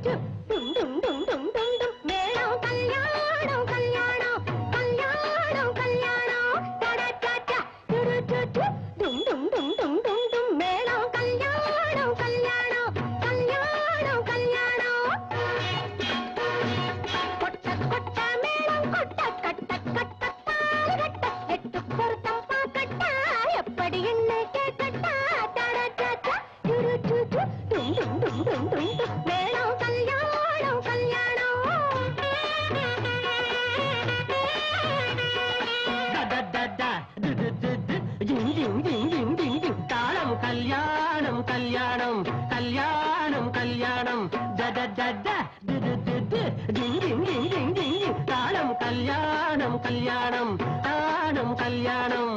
to தாளம் கல்யாணம் கல்யாணம் கல்யாணம் கல்யாணம். தாளம் கல்யாணம் கல்யாணம் தாளம் கல்யாணம்.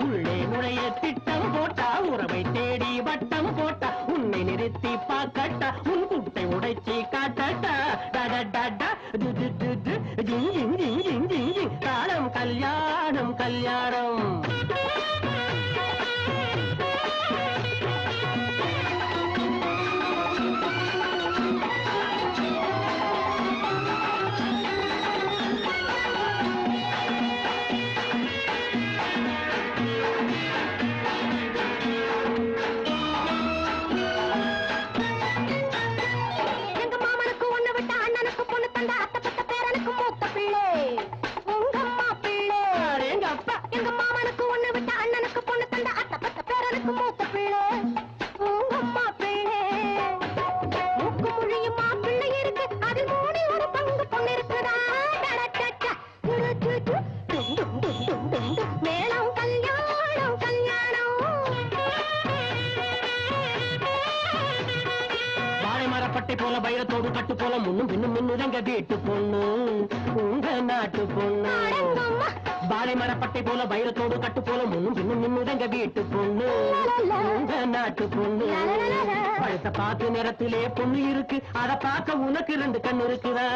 உள்ளே நுழைய திட்டம் போட்டா உறவை தேடி வட்டம் போட்டா உன்னை நிறுத்தி பார்க்கட்டா உன் குட்டை உடைச்சி காட்டட்டா. டட டட டு டு டு டு ஜிங் ஜிங் ஜிங் தாளம் கல்யாணம் கல்யாணம். பேரனுக்கு மூத்த பிள்ளை. மூக்கு மொழியும் மாப்பிள்ளை இருக்கு. அதில் மூடி ஒரு பங்கு பொண்ணு இருக்குதா மேளம் கல்யாணம் கல்யாணம். வாழை மரப்பட்டை போல வைரத்தோடு கட்டு போல முன்னும் பின்னும் மின்னுதங்க வீட்டு பொண்ணு. போல வைரத்தோடு கட்டு போல முன்னும் பின்னும் மின்னுதங்க வீட்டு பொண்ணு. நாட்டு பொண்ணு. பழுத்த பாக்கு நிறத்திலே பொண்ணு இருக்கு. அத பார்க்க உனக்கு ரெண்டு கண்ணு இருக்குதா?